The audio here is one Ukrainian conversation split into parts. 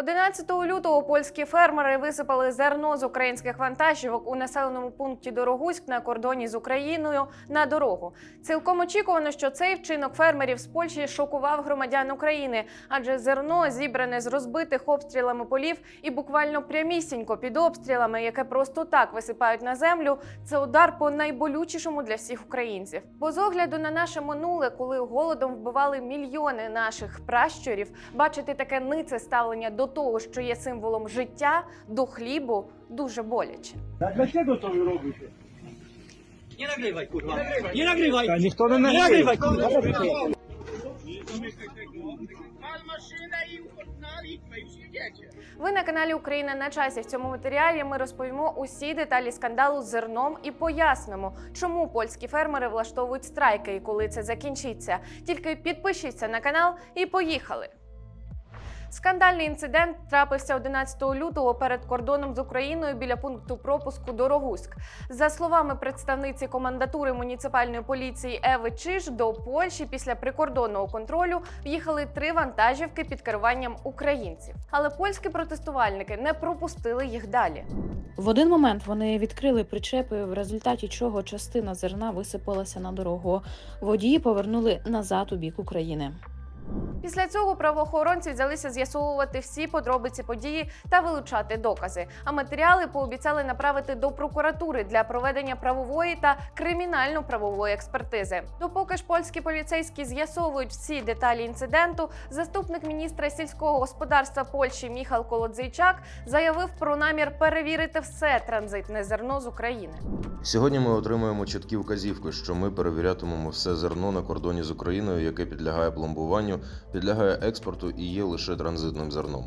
11 лютого польські фермери висипали зерно з українських вантажівок у населеному пункті Дорогуськ на кордоні з Україною на дорогу. Цілком очікувано, що цей вчинок фермерів з Польщі шокував громадян України, адже зерно зібране з розбитих обстрілами полів і буквально прямісінько під обстрілами, яке просто так висипають на землю. Це удар по найболючішому для всіх українців. Бо з огляду на наше минуле, коли голодом вбивали мільйони наших пращурів, бачити таке нице ставлення до того, що є символом життя, до хлібу, дуже боляче. A dlaczego to wy robicie? Nie nagrywaj, kurwa. Nie nagrywaj. Та ніхто не jedziecie. Ви на каналі Україна на часі. В цьому матеріалі ми розповімо усі деталі скандалу з зерном і пояснимо, чому польські фермери влаштовують страйки і коли це закінчиться. Тільки підпишіться на канал і поїхали. Скандальний інцидент трапився 11 лютого перед кордоном з Україною біля пункту пропуску Дорогуськ. За словами представниці командатури муніципальної поліції Еви Чиж, до Польщі після прикордонного контролю в'їхали три вантажівки під керуванням українців. Але польські протестувальники не пропустили їх далі. В один момент вони відкрили причепи, в результаті чого частина зерна висипалася на дорогу. Водії повернули назад у бік України. Після цього правоохоронці взялися з'ясовувати всі подробиці події та вилучати докази. А матеріали пообіцяли направити до прокуратури для проведення правової та кримінально-правової експертизи. Допоки ж польські поліцейські з'ясовують всі деталі інциденту, заступник міністра сільського господарства Польщі Міхал Колодзейчак заявив про намір перевірити все транзитне зерно з України. Сьогодні ми отримуємо чіткі вказівки, що ми перевірятимемо все зерно на кордоні з Україною, яке підлягає пломбуванню, підлягає експорту і є лише транзитним зерном.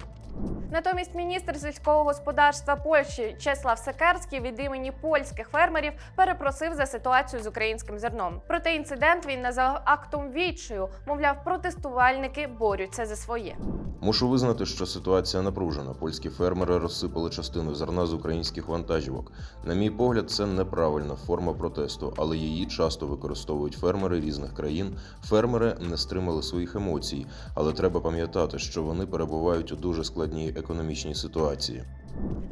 Натомість міністр сільського господарства Польщі Чеслав Секерський від імені польських фермерів перепросив за ситуацію з українським зерном. Проте інцидент він назвав актом відчаю. Мовляв, протестувальники борються за своє. Мушу визнати, що ситуація напружена. Польські фермери розсипали частину зерна з українських вантажівок. На мій погляд, це неправильна форма протесту, але її часто використовують фермери різних країн. Фермери не стримали своїх емоцій, але треба пам'ятати, що вони перебувають у дуже складній економічній ситуації.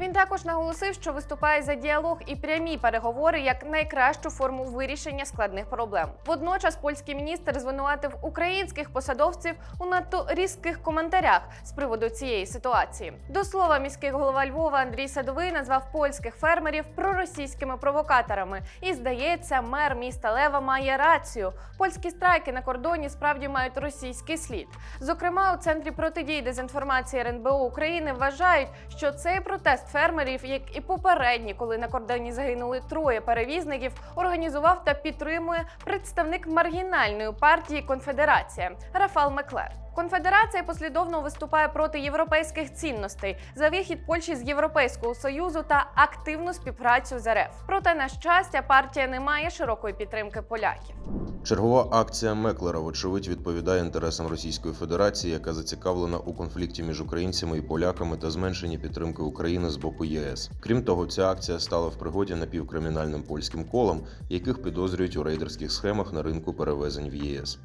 Він також наголосив, що виступає за діалог і прямі переговори як найкращу форму вирішення складних проблем. Водночас польський міністр звинуватив українських посадовців у надто різких коментарях з приводу цієї ситуації. До слова, міський голова Львова Андрій Садовий назвав польських фермерів проросійськими провокаторами. І здається, мер міста Лева має рацію. Польські страйки на кордоні справді мають російський слід. Зокрема, у центрі протидії дезінформації РНБО України вважають, що цей протест фермерів, як і попередні, коли на кордоні загинули троє перевізників, організував та підтримує представник маргінальної партії Конфедерація Рафал Меклер. Конфедерація послідовно виступає проти європейських цінностей за вихід Польщі з Європейського союзу та активну співпрацю з РФ. Проте, на щастя, партія не має широкої підтримки поляків. Чергова акція Меклера, вочевидь, відповідає інтересам Російської Федерації, яка зацікавлена у конфлікті між українцями і поляками та зменшенні підтримки України з боку ЄС. Крім того, ця акція стала в пригоді напівкримінальним польським колам, яких підозрюють у рейдерських схемах на ринку перевезень в ЄС.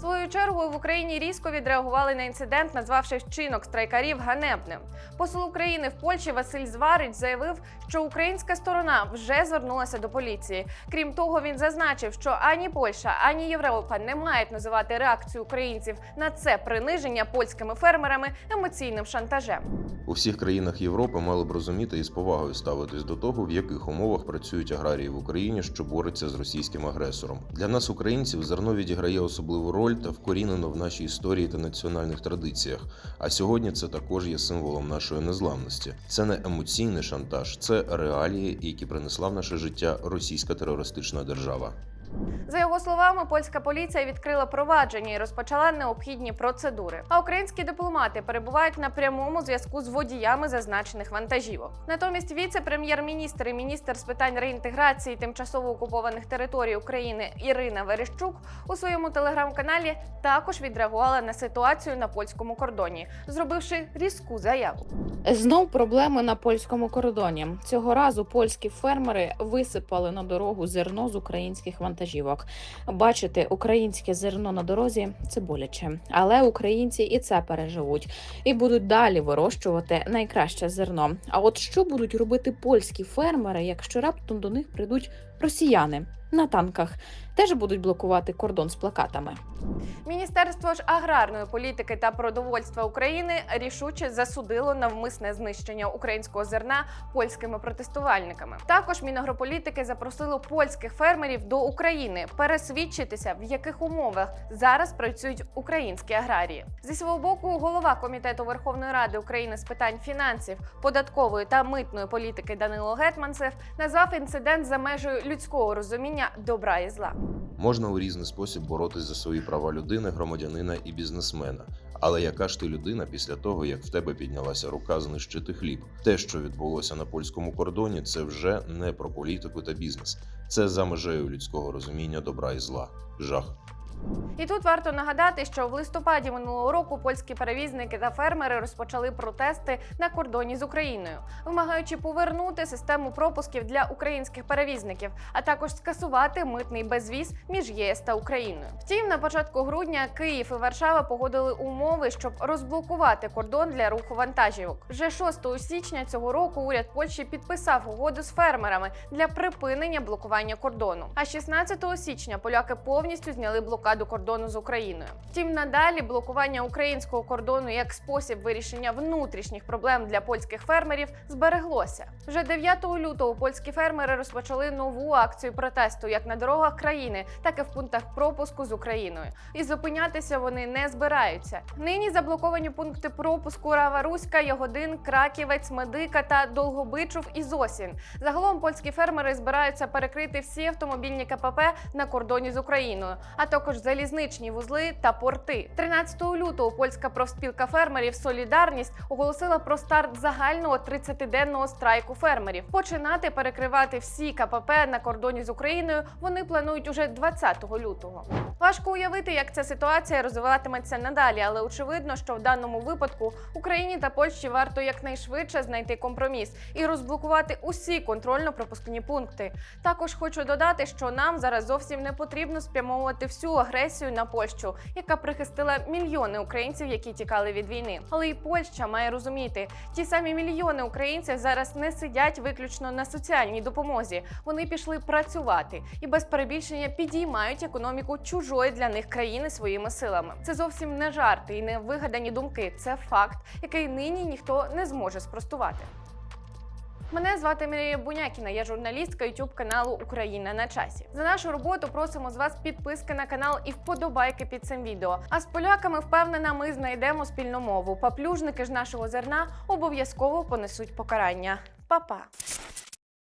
Свою чергою в Україні різко відреагували на інцидент, назвавши вчинок страйкарів ганебним. Посол України в Польщі Василь Зварич заявив, що українська сторона вже звернулася до поліції. Крім того, він зазначив, що ані Польща, ані Європа не мають називати реакцію українців на це приниження польськими фермерами емоційним шантажем. У всіх країнах Європи мали б розуміти і з повагою ставитись до того, в яких умовах працюють аграрії в Україні, що бореться з російським агресором. Для нас, українців, зерно відіграє особливу роль та вкорінено в нашій історії та національних традиціях. А сьогодні це також є символом нашої незламності. Це не емоційний шантаж, це реалії, які принесла в наше життя російська терористична держава. За його словами, польська поліція відкрила провадження і розпочала необхідні процедури. А українські дипломати перебувають на прямому зв'язку з водіями зазначених вантажівок. Натомість віце-прем'єр-міністр і міністр з питань реінтеграції тимчасово окупованих територій України Ірина Верещук у своєму телеграм-каналі також відреагувала на ситуацію на польському кордоні, зробивши різку заяву. Знов проблеми на польському кордоні. Цього разу польські фермери висипали на дорогу зерно з українських вантажів. Вантажівок. Бачити українське зерно на дорозі це боляче, але українці і це переживуть і будуть далі вирощувати найкраще зерно. А от що будуть робити польські фермери, якщо раптом до них прийдуть росіяни на танках? Теж будуть блокувати кордон з плакатами. Міністерство ж аграрної політики та продовольства України рішуче засудило навмисне знищення українського зерна польськими протестувальниками. Також Мінагрополітики запросило польських фермерів до України пересвідчитися, в яких умовах зараз працюють українські аграрії. Зі свого боку, голова комітету Верховної Ради України з питань фінансів, податкової та митної політики Данило Гетманцев назвав інцидент за межею людського розуміння добра і зла. Можна у різний спосіб боротись за свої права людини, громадянина і бізнесмена. Але яка ж ти людина після того, як в тебе піднялася рука знищити хліб? Те, що відбулося на польському кордоні, це вже не про політику та бізнес. Це за межею людського розуміння добра і зла. Жах. І тут варто нагадати, що в листопаді минулого року польські перевізники та фермери розпочали протести на кордоні з Україною, вимагаючи повернути систему пропусків для українських перевізників, а також скасувати митний безвіз між ЄС та Україною. Втім, на початку грудня Київ і Варшава погодили умови, щоб розблокувати кордон для руху вантажівок. Вже 6 січня цього року уряд Польщі підписав угоду з фермерами для припинення блокування кордону. А 16 січня поляки повністю зняли блокаду кордону з Україною. Втім, надалі блокування українського кордону як спосіб вирішення внутрішніх проблем для польських фермерів збереглося. Вже 9 лютого польські фермери розпочали нову акцію протесту як на дорогах країни, так і в пунктах пропуску з Україною. І зупинятися вони не збираються. Нині заблоковані пункти пропуску Рава Руська, Ягодин, Краківець, Медика та Долгобичув і Зосін. Загалом польські фермери збираються перекрити всі автомобільні КПП на кордоні з Україною, а також залізничні вузли та порти. 13 лютого польська профспілка фермерів Солідарність оголосила про старт загального 30-денного страйку фермерів. Починати перекривати всі КПП на кордоні з Україною вони планують уже 20 лютого. Важко уявити, як ця ситуація розвиватиметься надалі, але очевидно, що в даному випадку Україні та Польщі варто якнайшвидше знайти компроміс і розблокувати усі контрольно-пропускні пункти. Також хочу додати, що нам зараз зовсім не потрібно спрямовувати всю агресію на Польщу, яка прихистила мільйони українців, які тікали від війни. Але і Польща має розуміти, ті самі мільйони українців зараз не сидять виключно на соціальній допомозі. Вони пішли працювати і без перебільшення підіймають економіку чужої для них країни своїми силами. Це зовсім не жарти і не вигадані думки. Це факт, який нині ніхто не зможе спростувати. Мене звати Мірія Бунякіна, я журналістка youtube каналу Україна на часі. За нашу роботу просимо з вас підписки на канал і вподобайки під цим відео. А з поляками впевнена, ми знайдемо спільну мову. Паплюжники ж нашого зерна обов'язково понесуть покарання. Па-па!